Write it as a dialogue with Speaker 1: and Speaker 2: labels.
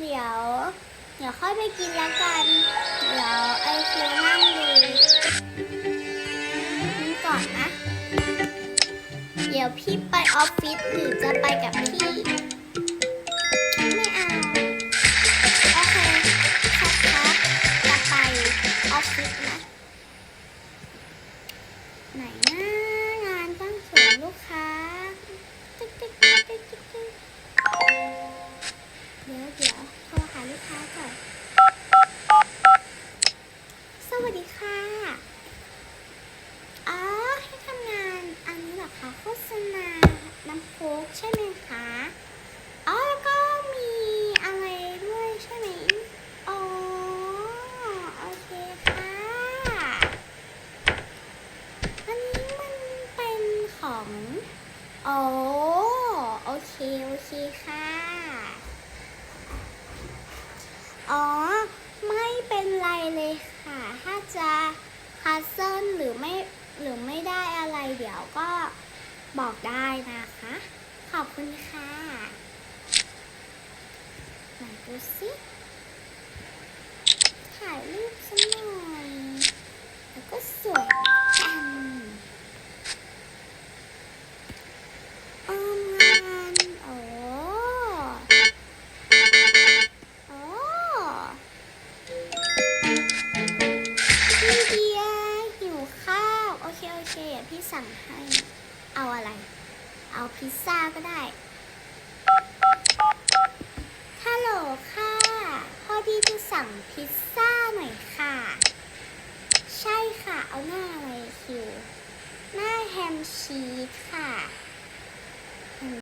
Speaker 1: เดี๋ยว เดี๋ยวค่อยไปกินแล้วกัน เดี๋ยวไอคิวนั่งดีกินก่อนนะ เดี๋ยวพี่ไปออฟฟิศหรือจะไปกับพี่ โทรหาลูกค้าก่อน สวัสดีค่ะ อ๋อให้ทำงานอันนี้เหรอคะโฆษณา น้ำโค้กใช่ไหมคะ อ๋อแล้วก็มีอะไรด้วยใช่ไหมอ๋อโอเคค่ะ อันนี้มันเป็นของอ้โอเค โอเคค่ะ อ๋อ ไม่เป็นไรเลยค่ะ ถ้าจะ คัสเซิลหรือไม่หรือไม่ได้อะไรเดี๋ยวก็บอกได้นะคะ ขอบคุณค่ะไหนดูสิถ่ายรูปสัก อเคเดี๋ยวพี่สั่งให้ เอาอะไร เอาพิซซ่าก็ได้ฮัลโหลค่ะพอดีจะสั่งพิซซ่าหน่อยค่ะ ใช่ค่ะ เอาหน้าอะไรคิว หน้าแฮมชีสค่ะ